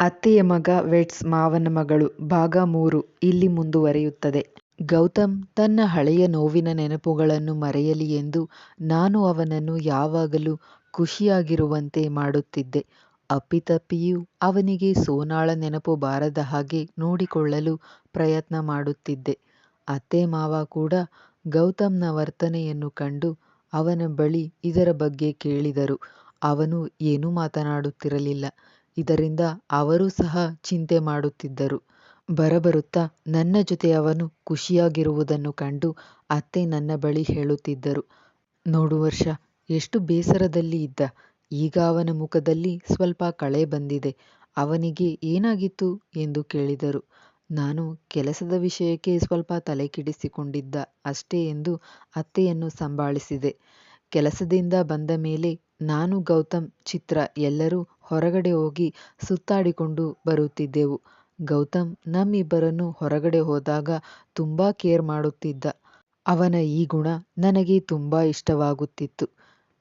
ಅತ್ತೆಯ ಮಗ ವೆಟ್ಸ್ ಮಾವನ ಮಗಳು ಭಾಗ ಮೂರು ಇಲ್ಲಿ ಮುಂದುವರಿಯುತ್ತದೆ. ಗೌತಮ್ ತನ್ನ ಹಳೆಯ ನೋವಿನ ನೆನಪುಗಳನ್ನು ಮರೆಯಲಿ ಎಂದು ನಾನು ಅವನನ್ನು ಯಾವಾಗಲೂ ಖುಷಿಯಾಗಿರುವಂತೆ ಮಾಡುತ್ತಿದ್ದೆ. ಅಪ್ಪಿತಪ್ಪಿಯೂ ಅವನಿಗೆ ಸೋನಾಳ ನೆನಪು ಬಾರದ ಹಾಗೆ ನೋಡಿಕೊಳ್ಳಲು ಪ್ರಯತ್ನ ಮಾಡುತ್ತಿದ್ದೆ. ಅತ್ತೆ ಮಾವ ಕೂಡ ಗೌತಮ್ನ ವರ್ತನೆಯನ್ನು ಕಂಡು ಅವನ ಬಳಿ ಇದರ ಬಗ್ಗೆ ಕೇಳಿದರು ಅವನು ಏನೂ ಮಾತನಾಡುತ್ತಿರಲಿಲ್ಲ. ಇದರಿಂದ ಅವರೂ ಸಹ ಚಿಂತೆ ಮಾಡುತ್ತಿದ್ದರು. ಬರಬರುತ್ತಾ ನನ್ನ ಜೊತೆ ಅವನು ಖುಷಿಯಾಗಿರುವುದನ್ನು ಕಂಡು ಅತ್ತೆ ನನ್ನ ಬಳಿ ಹೇಳುತ್ತಿದ್ದರು. ನೋಡು ವರ್ಷ, ಎಷ್ಟು ಬೇಸರದಲ್ಲಿ ಇದ್ದ. ಈಗ ಅವನ ಮುಖದಲ್ಲಿ ಸ್ವಲ್ಪ ಕಳೆ ಬಂದಿದೆ. ಅವನಿಗೆ ಏನಾಗಿತ್ತು ಎಂದು ಕೇಳಿದರು. ನಾನು ಕೆಲಸದ ವಿಷಯಕ್ಕೆ ಸ್ವಲ್ಪ ತಲೆ ತಲೆಕೆಡಿಸಿಕೊಂಡಿದ್ದ ಅಷ್ಟೇ ಎಂದು ಅತ್ತೆಯನ್ನು ಸಂಭಾಳಿಸಿದೆ. ಕೆಲಸದಿಂದ ಬಂದ ಮೇಲೆ ನಾನು ಗೌತಮ್, ಚಿತ್ರ ಎಲ್ಲರೂ ಹೊರಗಡೆ ಹೋಗಿ ಸುತ್ತಾಡಿಕೊಂಡು ಬರುತ್ತಿದ್ದೆವು. ಗೌತಮ್ ನಮ್ಮಿಬ್ಬರನ್ನು ಹೊರಗಡೆ ಹೋದಾಗ ತುಂಬಾ ಕೇರ್ ಮಾಡುತ್ತಿದ್ದ. ಅವನ ಈ ಗುಣ ನನಗೆ ತುಂಬಾ ಇಷ್ಟವಾಗುತ್ತಿತ್ತು.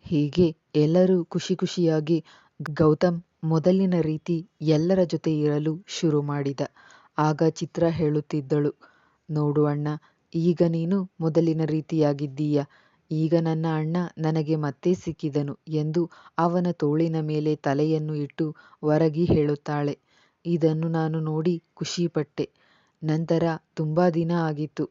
ಹೀಗೆ ಎಲ್ಲರೂ ಖುಷಿ ಖುಷಿಯಾಗಿ ಗೌತಮ್ ಮೊದಲಿನ ರೀತಿ ಎಲ್ಲರ ಜೊತೆ ಇರಲು ಶುರು ಮಾಡಿದ. ಆಗ ಚಿತ್ರ ಹೇಳುತ್ತಿದ್ದಳು. ನೋಡು ಅಣ್ಣ, ಈಗ ನೀನು ಮೊದಲಿನ ರೀತಿಯಾಗಿದ್ದೀಯ. ಈಗ ನನ್ನ ಅಣ್ಣ ನನಗೆ ಮತ್ತೆ ಸಿಕ್ಕಿದನು ಎಂದು ಅವನ ತೋಳಿನ ಮೇಲೆ ತಲೆಯನ್ನು ಇಟ್ಟು ಒರಗಿ ಹೇಳುತ್ತಾಳೆ. ಇದನ್ನು ನಾನು ನೋಡಿ ಖುಷಿಪಟ್ಟೆ. ನಂತರ ತುಂಬಾ ದಿನ ಆಗಿತ್ತು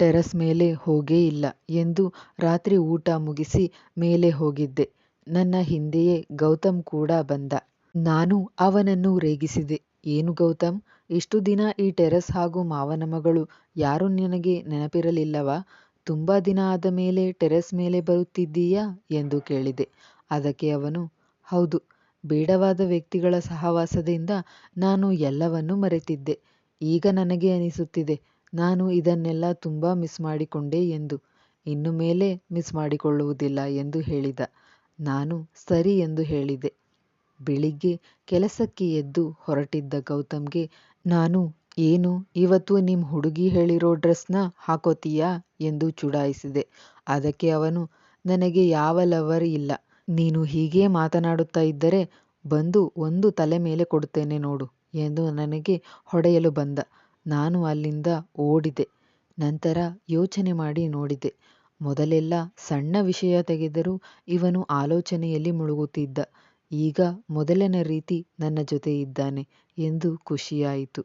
ಟೆರಸ್ ಮೇಲೆ ಹೋಗೇ ಇಲ್ಲ ಎಂದು ರಾತ್ರಿ ಊಟ ಮುಗಿಸಿ ಮೇಲೆ ಹೋಗಿದ್ದೆ. ನನ್ನ ಹಿಂದೆಯೇ ಗೌತಮ್ ಕೂಡ ಬಂದ. ನಾನು ಅವನನ್ನು ರೇಗಿಸಿದೆ. ಏನು ಗೌತಮ್ ಇಷ್ಟು ದಿನ ಈ ಟೆರಸ್ ಹಾಗೂ ಮಾವನ ಮಗಳು ಯಾರೂ ನಿನಗೆ ನೆನಪಿರಲಿಲ್ಲವಾ? ತುಂಬಾ ದಿನ ಆದ ಮೇಲೆ ಟೆರೆಸ್ ಮೇಲೆ ಬರುತ್ತಿದ್ದೀಯಾ ಎಂದು ಕೇಳಿದೆ. ಅದಕ್ಕೆ ಅವನು, ಹೌದು, ಬೇಡವಾದ ವ್ಯಕ್ತಿಗಳ ಸಹವಾಸದಿಂದ ನಾನು ಎಲ್ಲವನ್ನೂ ಮರೆತಿದ್ದೆ. ಈಗ ನನಗೆ ಅನಿಸುತ್ತಿದೆ, ನಾನು ಇದನ್ನೆಲ್ಲ ತುಂಬಾ ಮಿಸ್ ಮಾಡಿಕೊಂಡೆ ಎಂದು. ಇನ್ನು ಮೇಲೆ ಮಿಸ್ ಮಾಡಿಕೊಳ್ಳುವುದಿಲ್ಲ ಎಂದು ಹೇಳಿದ. ನಾನು ಸರಿ ಎಂದು ಹೇಳಿದೆ. ಬೆಳಿಗ್ಗೆ ಕೆಲಸಕ್ಕೆ ಎದ್ದು ಹೊರಟಿದ್ದ ಗೌತಮ್ಗೆ, ನಾನು ಏನು ಇವತ್ತು ನಿಮ್ ಹುಡುಗಿ ಹೇಳಿರೋ ಡ್ರೆಸ್ನ ಹಾಕೋತೀಯಾ ಎಂದು ಚುಡಾಯಿಸಿದೆ. ಅದಕ್ಕೆ ಅವನು, ನನಗೆ ಯಾವ ಲವರ್ ಇಲ್ಲ. ನೀನು ಹೀಗೇ ಮಾತನಾಡುತ್ತಾ ಇದ್ದರೆ ಬಂದು ಒಂದು ತಲೆ ಮೇಲೆ ಕೊಡುತ್ತೇನೆ ನೋಡು ಎಂದು ನನಗೆ ಹೊಡೆಯಲು ಬಂದ. ನಾನು ಅಲ್ಲಿಂದ ಓಡಿದೆ. ನಂತರ ಯೋಚನೆ ಮಾಡಿ ನೋಡಿದೆ. ಮೊದಲೆಲ್ಲ ಸಣ್ಣ ವಿಷಯ ತೆಗೆದರೂ ಇವನು ಆಲೋಚನೆಯಲ್ಲಿ ಮುಳುಗುತ್ತಿದ್ದ. ಈಗ ಮೊದಲಿನ ರೀತಿ ನನ್ನ ಜೊತೆ ಇದ್ದಾನೆ ಎಂದು ಖುಷಿಯಾಯಿತು.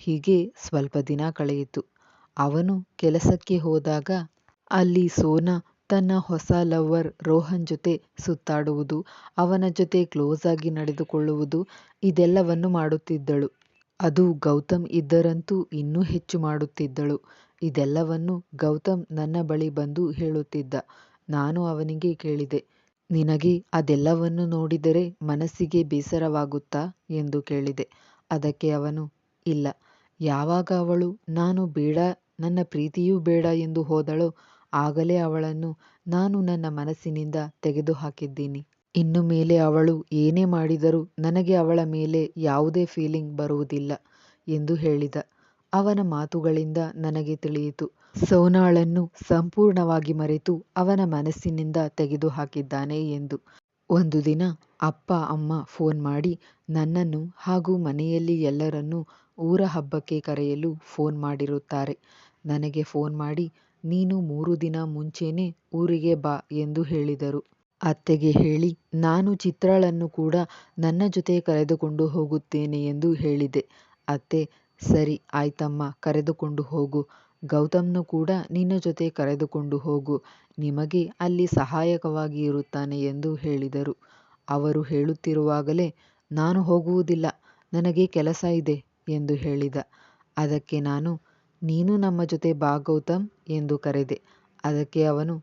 ಹೀಗೆ ಸ್ವಲ್ಪ ದಿನ ಕಳೆಯಿತು. ಅವನು ಕೆಲಸಕ್ಕೆ ಹೋದಾಗ ಅಲ್ಲಿ ಸೋನಾ ತನ್ನ ಹೊಸ ಲವರ್ ರೋಹನ್ ಜೊತೆ ಸುತ್ತಾಡುವುದು, ಅವನ ಜೊತೆ ಕ್ಲೋಸ್ ಆಗಿ ನಡೆದುಕೊಳ್ಳುವುದು ಇದೆಲ್ಲವನ್ನು ಮಾಡುತ್ತಿದ್ದಳು. ಅದು ಗೌತಮ್ ಇದ್ದರಂತೂ ಇನ್ನೂ ಹೆಚ್ಚು ಮಾಡುತ್ತಿದ್ದಳು. ಇದೆಲ್ಲವನ್ನು ಗೌತಮ್ ನನ್ನ ಬಳಿ ಬಂದು ಹೇಳುತ್ತಿದ್ದ. ನಾನು ಅವನಿಗೆ ಕೇಳಿದೆ. ನಿನಗೆ ಅದೆಲ್ಲವನ್ನು ನೋಡಿದರೆ ಮನಸ್ಸಿಗೆ ಬೇಸರವಾಗುತ್ತಾ ಎಂದು ಕೇಳಿದೆ. ಅದಕ್ಕೆ ಅವನು ಇಲ್ಲ. ಯಾವಾಗ ಅವಳು, ನಾನು ಬೇಡ, ನನ್ನ ಪ್ರೀತಿಯೂ ಬೇಡ ಎಂದು ಹೋದಳೋ, ಆಗಲೇ ಅವಳನ್ನು ನಾನು ನನ್ನ ಮನಸ್ಸಿನಿಂದ ತೆಗೆದುಹಾಕಿದ್ದೀನಿ. ಇನ್ನು ಮೇಲೆ ಅವಳು ಏನೇ ಮಾಡಿದರೂ ನನಗೆ ಅವಳ ಮೇಲೆ ಯಾವುದೇ ಫೀಲಿಂಗ್ ಬರುವುದಿಲ್ಲ ಎಂದು ಹೇಳಿದ. ಅವನ ಮಾತುಗಳಿಂದ ನನಗೆ ತಿಳಿಯಿತು ಸೋನಾಳನ್ನು ಸಂಪೂರ್ಣವಾಗಿ ಮರೆತು ಅವನ ಮನಸ್ಸಿನಿಂದ ತೆಗೆದುಹಾಕಿದ್ದಾನೆ ಎಂದು. ಒಂದು ದಿನ ಅಪ್ಪ, ಅಮ್ಮ ಫೋನ್ ಮಾಡಿ, ನನ್ನನ್ನು ಹಾಗೂ ಮನೆಯಲ್ಲಿ ಎಲ್ಲರನ್ನೂ ಊರ ಹಬ್ಬಕ್ಕೆ ಕರೆಯಲು ಫೋನ್ ಮಾಡಿರುತ್ತಾರೆ. ನನಗೆ ಫೋನ್ ಮಾಡಿ, ನೀನು ಮೂರು ದಿನ ಮುಂಚೆನೇ ಊರಿಗೆ ಬಾ ಎಂದು ಹೇಳಿದರು. ಅತ್ತೆಗೆ ಹೇಳಿ, ನಾನು ಚಿತ್ರಳನ್ನು ಕೂಡ ನನ್ನ ಜೊತೆ ಕರೆದುಕೊಂಡು ಹೋಗುತ್ತೇನೆ ಎಂದು ಹೇಳಿದೆ. ಅತ್ತೆ, ಸರಿ, ಆಯ್ತಮ್ಮ, ಕರೆದುಕೊಂಡು ಹೋಗು. ಗೌತಮ್ನು ಕೂಡ ನಿನ್ನ ಜೊತೆ ಕರೆದುಕೊಂಡು ಹೋಗು. ನಿಮಗೆ ಅಲ್ಲಿ ಸಹಾಯಕವಾಗಿ ಇರುತ್ತಾನೆ ಎಂದು ಹೇಳಿದರು. ಅವರು ಹೇಳುತ್ತಿರುವಾಗಲೇ, ನಾನು ಹೋಗುವುದಿಲ್ಲ ನನಗೆ ಕೆಲಸ ಇದೆ ಎಂದು ಹೇಳಿದ. ಅದಕ್ಕೆ ನಾನು ನೀನು ನಮ್ಮ ಜೊತೆ ಬಾ ಗೌತಮ್ ಎಂದು ಕರೆದೆ. ಅದಕ್ಕೆ ಅವನು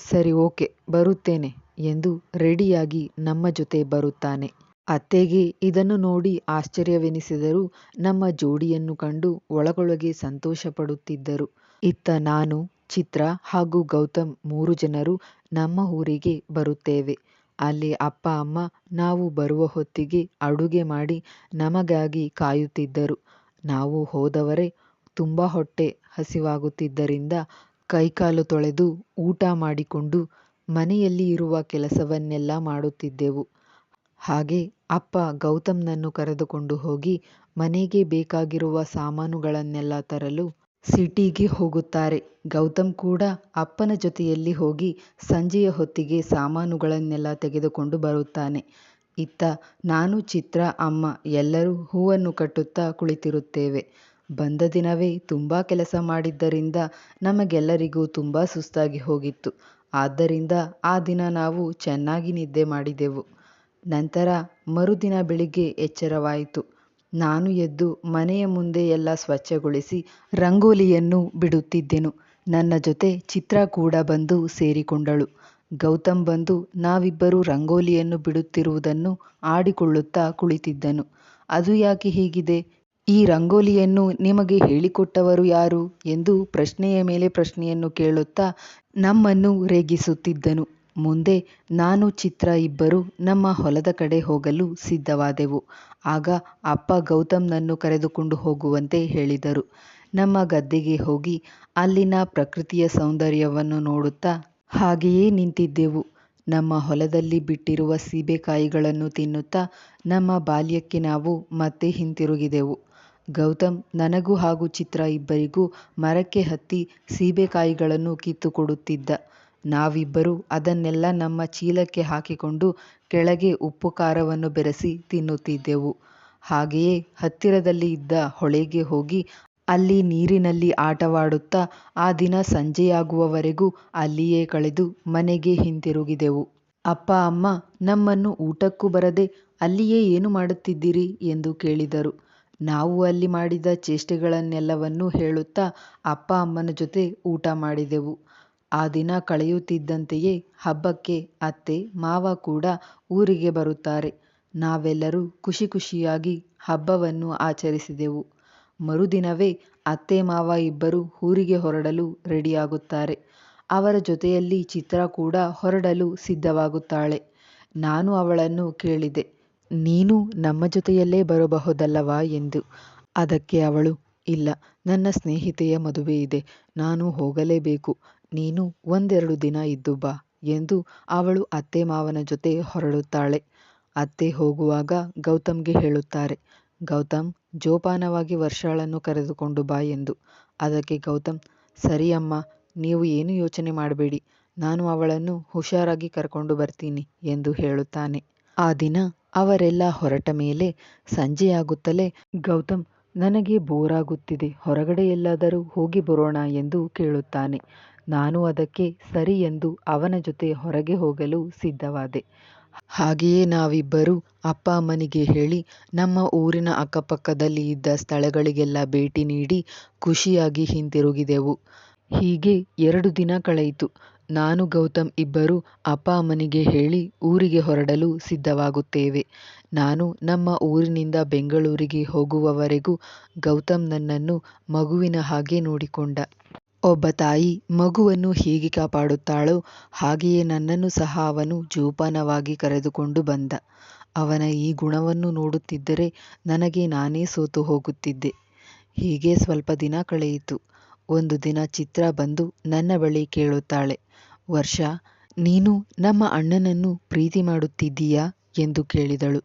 ಸರಿ ಓಕೆ ಬರುತ್ತೇನೆ ಎಂದು ರೆಡಿಯಾಗಿ ನಮ್ಮ ಜೊತೆ ಬರುತ್ತಾನೆ. ಅತ್ತೆಗೆ ಇದನ್ನು ನೋಡಿ ಆಶ್ಚರ್ಯವೆನಿಸಿದರೂ ನಮ್ಮ ಜೋಡಿಯನ್ನು ಕಂಡು ಒಳಗೊಳಗೆ ಸಂತೋಷ ಪಡುತ್ತಿದ್ದರು. ಇತ್ತ ನಾನು, ಚಿತ್ರ ಹಾಗೂ ಗೌತಮ್ ಮೂರು ಜನರು ನಮ್ಮ ಊರಿಗೆ ಬರುತ್ತೇವೆ. ಅಲ್ಲಿ ಅಪ್ಪ, ಅಮ್ಮ ನಾವು ಬರುವ ಹೊತ್ತಿಗೆ ಅಡುಗೆ ಮಾಡಿ ನಮಗಾಗಿ ಕಾಯುತ್ತಿದ್ದರು. ನಾವು ಹೋದವರೇ ತುಂಬಾ ಹೊಟ್ಟೆ ಹಸಿವಾಗುತ್ತಿದ್ದರಿಂದ ಕೈಕಾಲು ತೊಳೆದು ಊಟ ಮಾಡಿಕೊಂಡು ಮನೆಯಲ್ಲಿ ಇರುವ ಕೆಲಸವನ್ನೆಲ್ಲ ಮಾಡುತ್ತಿದ್ದೆವು. ಹಾಗೆ ಅಪ್ಪ ಗೌತಮ್ನನ್ನು ಕರೆದುಕೊಂಡು ಹೋಗಿ ಮನೆಗೆ ಬೇಕಾಗಿರುವ ಸಾಮಾನುಗಳನ್ನೆಲ್ಲ ತರಲು ಸಿಟಿಗೆ ಹೋಗುತ್ತಾರೆ. ಗೌತಮ್ ಕೂಡ ಅಪ್ಪನ ಜೊತೆಯಲ್ಲಿ ಹೋಗಿ ಸಂಜೆಯ ಹೊತ್ತಿಗೆ ಸಾಮಾನುಗಳನ್ನೆಲ್ಲ ತೆಗೆದುಕೊಂಡು ಬರುತ್ತಾನೆ. ಇತ್ತ ನಾನು, ಚಿತ್ರ, ಅಮ್ಮ ಎಲ್ಲರೂ ಹೂವನ್ನು ಕಟ್ಟುತ್ತಾ ಕುಳಿತಿರುತ್ತೇವೆ. ಬಂದ ದಿನವೇ ತುಂಬ ಕೆಲಸ ಮಾಡಿದ್ದರಿಂದ ನಮಗೆಲ್ಲರಿಗೂ ತುಂಬ ಸುಸ್ತಾಗಿ ಹೋಗಿತ್ತು. ಆದ್ದರಿಂದ ಆ ದಿನ ನಾವು ಚೆನ್ನಾಗಿ ನಿದ್ದೆ ಮಾಡಿದೆವು. ನಂತರ ಮರುದಿನ ಬೆಳಿಗ್ಗೆ ಎಚ್ಚರವಾಯಿತು. ನಾನು ಎದ್ದು ಮನೆಯ ಮುಂದೆ ಎಲ್ಲ ಸ್ವಚ್ಛಗೊಳಿಸಿ ರಂಗೋಲಿಯನ್ನು ಬಿಡುತ್ತಿದ್ದೆನು. ನನ್ನ ಜೊತೆ ಚಿತ್ರ ಕೂಡ ಬಂದು ಸೇರಿಕೊಂಡಳು. ಗೌತಮ್ ಬಂದು ನಾವಿಬ್ಬರು ರಂಗೋಲಿಯನ್ನು ಬಿಡುತ್ತಿರುವುದನ್ನು ಆಡಿಕೊಳ್ಳುತ್ತಾ ಕುಳಿತಿದ್ದನು. ಅದು ಯಾಕೆ ಹೀಗಿದೆ? ಈ ರಂಗೋಲಿಯನ್ನು ನಿಮಗೆ ಹೇಳಿಕೊಟ್ಟವರು ಯಾರು? ಎಂದು ಪ್ರಶ್ನೆಯ ಮೇಲೆ ಪ್ರಶ್ನೆಯನ್ನು ಕೇಳುತ್ತಾ ನಮ್ಮನ್ನು ರೇಗಿಸುತ್ತಿದ್ದನು. ಮುಂದೆ ನಾನು ಚಿತ್ರ ಇಬ್ಬರು ನಮ್ಮ ಹೊಲದ ಕಡೆ ಹೋಗಲು ಸಿದ್ಧವಾದೆವು. ಆಗ ಅಪ್ಪ ಗೌತಮ್ನನ್ನು ಕರೆದುಕೊಂಡು ಹೋಗುವಂತೆ ಹೇಳಿದರು. ನಮ್ಮ ಗದ್ದೆಗೆ ಹೋಗಿ ಅಲ್ಲಿನ ಪ್ರಕೃತಿಯ ಸೌಂದರ್ಯವನ್ನು ನೋಡುತ್ತಾ ಹಾಗೆಯೇ ನಿಂತಿದ್ದೆವು. ನಮ್ಮ ಹೊಲದಲ್ಲಿ ಬಿಟ್ಟಿರುವ ಸೀಬೆಕಾಯಿಗಳನ್ನು ತಿನ್ನುತ್ತಾ ನಮ್ಮ ಬಾಲ್ಯಕ್ಕೆ ನಾವು ಮತ್ತೆ ಹಿಂತಿರುಗಿದೆವು. ಗೌತಮ್, ನನಗೂ ಹಾಗೂ ಚಿತ್ರ ಇಬ್ಬರಿಗೂ ಮರಕ್ಕೆ ಹತ್ತಿ ಸೀಬೆಕಾಯಿಗಳನ್ನು ಕಿತ್ತುಕೊಡುತ್ತಿದ್ದ. ನಾವಿಬ್ಬರು ಅದನ್ನೆಲ್ಲ ನಮ್ಮ ಚೀಲಕ್ಕೆ ಹಾಕಿಕೊಂಡು ಕೆಳಗೆ ಉಪ್ಪು ಖಾರವನ್ನು ಬೆರೆಸಿ ತಿನ್ನುತ್ತಿದ್ದೆವು. ಹಾಗೆಯೇ ಹತ್ತಿರದಲ್ಲಿ ಇದ್ದ ಹೊಳೆಗೆ ಹೋಗಿ ಅಲ್ಲಿ ನೀರಿನಲ್ಲಿ ಆಟವಾಡುತ್ತಾ ಆ ದಿನ ಸಂಜೆಯಾಗುವವರೆಗೂ ಅಲ್ಲಿಯೇ ಕಳೆದು ಮನೆಗೆ ಹಿಂತಿರುಗಿದೆವು. ಅಪ್ಪ, ಅಮ್ಮ, ನಮ್ಮನ್ನು ಊಟಕ್ಕೂ ಬರದೆ ಅಲ್ಲಿಯೇ ಏನು ಮಾಡುತ್ತಿದ್ದೀರಿ ಎಂದು ಕೇಳಿದರು. ನಾವು ಅಲ್ಲಿ ಮಾಡಿದ ಚೇಷ್ಟೆಗಳನ್ನೆಲ್ಲವನ್ನೂ ಹೇಳುತ್ತಾ ಅಪ್ಪ, ಅಮ್ಮನ ಜೊತೆ ಊಟ ಮಾಡಿದೆವು. ಆ ದಿನ ಕಳೆಯುತ್ತಿದ್ದಂತೆಯೇ ಹಬ್ಬಕ್ಕೆ ಅತ್ತೆ, ಮಾವ ಕೂಡ ಊರಿಗೆ ಬರುತ್ತಾರೆ. ನಾವೆಲ್ಲರೂ ಖುಷಿ ಖುಷಿಯಾಗಿ ಹಬ್ಬವನ್ನು ಆಚರಿಸಿದೆವು. ಮರುದಿನವೇ ಅತ್ತೆ, ಮಾವ ಇಬ್ಬರು ಊರಿಗೆ ಹೊರಡಲು ರೆಡಿಯಾಗುತ್ತಾರೆ. ಅವರ ಜೊತೆಯಲ್ಲಿ ಚಿತ್ರ ಕೂಡ ಹೊರಡಲು ಸಿದ್ಧವಾಗುತ್ತಾಳೆ. ನಾನು ಅವಳನ್ನು ಕೇಳಿದೆ, ನೀನು ನಮ್ಮ ಜೊತೆಯಲ್ಲೇ ಬರಬಹುದಲ್ಲವಾ? ಎಂದು. ಅದಕ್ಕೆ ಅವಳು, ಇಲ್ಲ, ನನ್ನ ಸ್ನೇಹಿತೆಯ ಮದುವೆ ಇದೆ ನಾನು ಹೋಗಲೇಬೇಕು. ನೀನು ಒಂದೆರಡು ದಿನ ಇದ್ದು ಬಾ ಎಂದು ಅವಳು ಅತ್ತೆ ಮಾವನ ಜೊತೆ ಹೊರಡುತ್ತಾಳೆ. ಅತ್ತೆ ಹೋಗುವಾಗ ಗೌತಮ್ಗೆ ಹೇಳುತ್ತಾರೆ, ಗೌತಮ್, ಜೋಪಾನವಾಗಿ ವರ್ಷಾಳನ್ನು ಕರೆದುಕೊಂಡು ಬಾ ಎಂದು. ಅದಕ್ಕೆ ಗೌತಮ್, ಸರಿ ಅಮ್ಮ, ನೀವು ಏನು ಯೋಚನೆ ಮಾಡಬೇಡಿ, ನಾನು ಅವಳನ್ನು ಹುಷಾರಾಗಿ ಕರ್ಕೊಂಡು ಬರ್ತೀನಿ ಎಂದು ಹೇಳುತ್ತಾನೆ. ಆ ದಿನ ಅವರೆಲ್ಲ ಹೊರಟ ಮೇಲೆ ಸಂಜೆಯಾಗುತ್ತಲೇ ಗೌತಮ್, ನನಗೆ ಬೋರಾಗುತ್ತಿದೆ, ಹೊರಗಡೆ ಎಲ್ಲಾದರೂ ಹೋಗಿ ಬರೋಣ ಎಂದು ಕೇಳುತ್ತಾನೆ. ನಾನು ಅದಕ್ಕೆ ಸರಿ ಎಂದು ಅವನ ಜೊತೆ ಹೊರಗೆ ಹೋಗಲು ಸಿದ್ಧವಾದೆ. ಹಾಗೆಯೇ ನಾವಿಬ್ಬರು ಅಪ್ಪ ಅಮ್ಮನಿಗೆ ಹೇಳಿ, ನಮ್ಮ ಊರಿನ ಅಕ್ಕಪಕ್ಕದಲ್ಲಿ ಇದ್ದ ಸ್ಥಳಗಳಿಗೆಲ್ಲ ಭೇಟಿ ನೀಡಿ ಖುಷಿಯಾಗಿ ಹಿಂತಿರುಗಿದೆವು. ಹೀಗೆ ಎರಡು ದಿನ ಕಳೆಯಿತು. ನಾನು, ಗೌತಮ್ ಇಬ್ಬರು ಅಪ್ಪ ಅಮ್ಮನಿಗೆ ಹೇಳಿ ಊರಿಗೆ ಹೊರಡಲು ಸಿದ್ಧವಾಗುತ್ತೇವೆ. ನಾನು ನಮ್ಮ ಊರಿನಿಂದ ಬೆಂಗಳೂರಿಗೆ ಹೋಗುವವರೆಗೂ ಗೌತಮ್ ನನ್ನನ್ನು ಮಗುವಿನ ಹಾಗೆ ನೋಡಿಕೊಂಡ. ಒಬ್ಬ ತಾಯಿ ಮಗುವನ್ನು ಹೇಗೆ ಕಾಪಾಡುತ್ತಾಳೋ ಹಾಗೆಯೇ ನನ್ನನ್ನು ಸಹ ಅವನು ಜೋಪಾನವಾಗಿ ಕರೆದುಕೊಂಡು ಬಂದ. ಅವನ ಈ ಗುಣವನ್ನು ನೋಡುತ್ತಿದ್ದರೆ ನನಗೆ ನಾನೇ ಸೋತು ಹೋಗುತ್ತಿದ್ದೆ. ಹೀಗೆ ಸ್ವಲ್ಪ ದಿನ ಕಳೆಯಿತು. ಒಂದು ದಿನ ಚಿತ್ರ ಬಂದು ನನ್ನ ಬಳಿ ಕೇಳುತ್ತಾಳೆ, ವರ್ಷ, ನೀನು ನಮ್ಮ ಅಣ್ಣನನ್ನು ಪ್ರೀತಿ ಮಾಡುತ್ತಿದ್ದೀಯಾ? ಎಂದು ಕೇಳಿದಳು.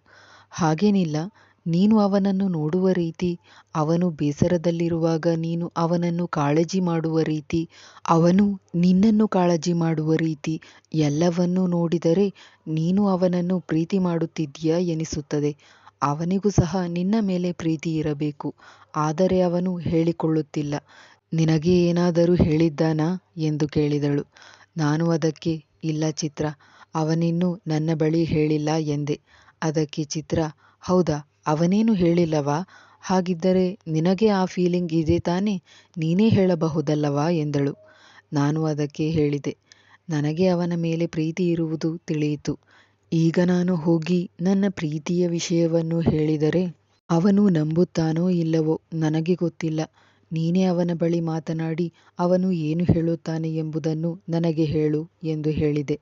ಹಾಗೇನಿಲ್ಲ ನೀನು ಅವನನ್ನು ನೋಡುವ ರೀತಿ, ಅವನು ಬೇಸರದಲ್ಲಿರುವಾಗ ನೀನು ಅವನನ್ನು ಕಾಳಜಿ ಮಾಡುವ ರೀತಿ, ಅವನು ನಿನ್ನನ್ನು ಕಾಳಜಿ ಮಾಡುವ ರೀತಿ ಎಲ್ಲವನ್ನೂ ನೋಡಿದರೆ ನೀನು ಅವನನ್ನು ಪ್ರೀತಿ ಮಾಡುತ್ತಿದ್ದೀಯಾ ಎನಿಸುತ್ತದೆ. ಅವನಿಗೂ ಸಹ ನಿನ್ನ ಮೇಲೆ ಪ್ರೀತಿ ಇರಬೇಕು, ಆದರೆ ಅವನು ಹೇಳಿಕೊಳ್ಳುತ್ತಿಲ್ಲ. ನಿನಗೆ ಏನಾದರೂ ಹೇಳಿದ್ದಾನಾ ಎಂದು ಕೇಳಿದಳು. ನಾನು ಅದಕ್ಕೆ, ಇಲ್ಲ ಚಿತ್ರ, ಅವನಿನ್ನೂ ನನ್ನ ಬಳಿ ಹೇಳಿಲ್ಲ ಎಂದೆ. ಅದಕ್ಕೆ ಚಿತ್ರ, ಹೌದಾ? ಅವನೇನು ಹೇಳಿಲ್ಲವಾ? ಹಾಗಿದ್ದರೆ ನಿನಗೆ ಆ ಫೀಲಿಂಗ್ ಇದೆ ತಾನೇ? ನೀನೇ ಹೇಳಬಹುದಲ್ಲವಾ? ಎಂದಳು. ನಾನು ಅದಕ್ಕೆ ಹೇಳಿದೆ. ನನಗೆ ಅವನ ಮೇಲೆ ಪ್ರೀತಿ ಇರುವುದು ತಿಳಿಯಿತು. ಈಗ ನಾನು ಹೋಗಿ ನನ್ನ ಪ್ರೀತಿಯ ವಿಷಯವನ್ನು ಹೇಳಿದರೆ ಅವನು ನಂಬುತ್ತಾನೋ ಇಲ್ಲವೋ ನನಗೆ ಗೊತ್ತಿಲ್ಲ. ನೀನೇ ಅವನ ಬಳಿ ಮಾತನಾಡಿ ಅವನು ಏನು ಹೇಳುತ್ತಾನೆ ಎಂಬುದನ್ನು ನನಗೆ ಹೇಳು ಎಂದು ಹೇಳಿದೆ.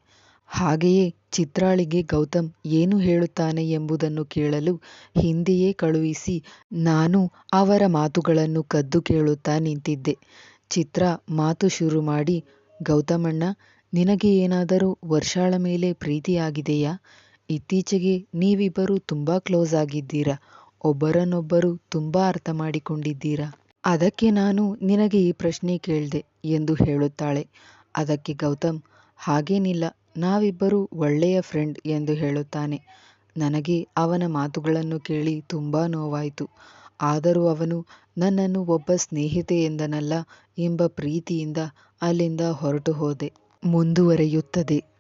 ಹಾಗೆಯೇ ಚಿತ್ರಾಳಿಗೆ ಗೌತಮ್ ಏನು ಹೇಳುತ್ತಾನೆ ಎಂಬುದನ್ನು ಕೇಳಲು ಹಿಂದೆಯೇ ಕಳುಹಿಸಿ ನಾನು ಅವರ ಮಾತುಗಳನ್ನು ಕದ್ದು ಕೇಳುತ್ತಾ ನಿಂತಿದ್ದೆ. ಚಿತ್ರ ಮಾತು ಶುರು ಮಾಡಿ, ಗೌತಮಣ್ಣ, ನಿನಗೆ ಏನಾದರೂ ವರ್ಷಾಳ ಮೇಲೆ ಪ್ರೀತಿಯಾಗಿದೆಯಾ? ಇತ್ತೀಚೆಗೆ ನೀವಿಬ್ಬರು ತುಂಬಾ ಕ್ಲೋಸ್ ಆಗಿದ್ದೀರಾ? ಒಬ್ಬರನ್ನೊಬ್ಬರು ತುಂಬಾ ಅರ್ಥ ಮಾಡಿಕೊಂಡಿದ್ದೀರಾ? ಅದಕ್ಕೆ ನಾನು ನಿನಗೆ ಈ ಪ್ರಶ್ನೆ ಕೇಳಿದೆ ಎಂದು ಹೇಳುತ್ತಾಳೆ. ಅದಕ್ಕೆ ಗೌತಮ್, ಹಾಗೇನಿಲ್ಲ ನಾವಿಬ್ಬರು ಒಳ್ಳೆಯ ಫ್ರೆಂಡ್ ಎಂದು ಹೇಳುತ್ತಾನೆ. ನನಗೆ ಅವನ ಮಾತುಗಳನ್ನು ಕೇಳಿ ತುಂಬಾ ನೋವಾಯಿತು. ಆದರೂ ಅವನು ನನ್ನನ್ನು ಒಬ್ಬ ಸ್ನೇಹಿತೆ ಎಂದನಲ್ಲ ಎಂಬ ಪ್ರೀತಿಯಿಂದ ಅಲ್ಲಿಂದ ಹೊರಟು ಹೋದೆ ಮುಂದುವರಿಯುತ್ತದೆ.